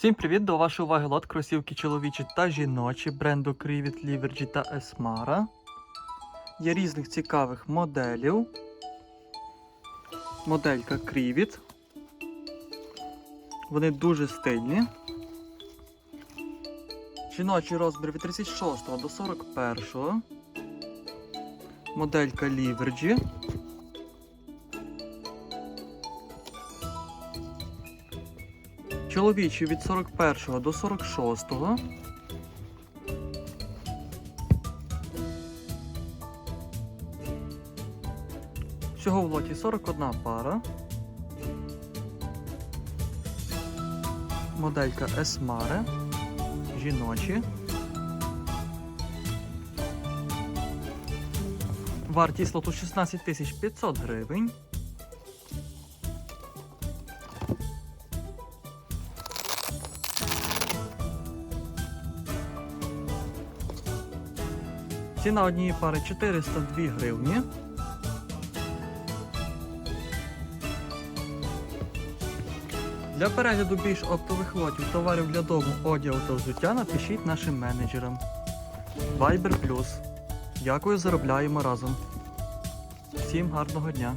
Всім привіт! До вашої уваги лот кросівки чоловічі та жіночі бренду Крівіт, Ліверджі та Есмара. Є різних цікавих моделів. Моделька Крівіт. Вони дуже стильні. Жіночий розмір від 36 до 41. Моделька Ліверджі. Чоловічі від 41 до 46. Всього в лоті 41 пара. Моделька Esmare. Жіночі. Вартість лоту 16 500 гривень. Ціна однієї пари 402 гривні. Для перегляду більш оптових лотів товарів для дому, одягу та взуття напишіть нашим менеджерам. Viber Plus. Дякую, заробляємо разом. Всім гарного дня!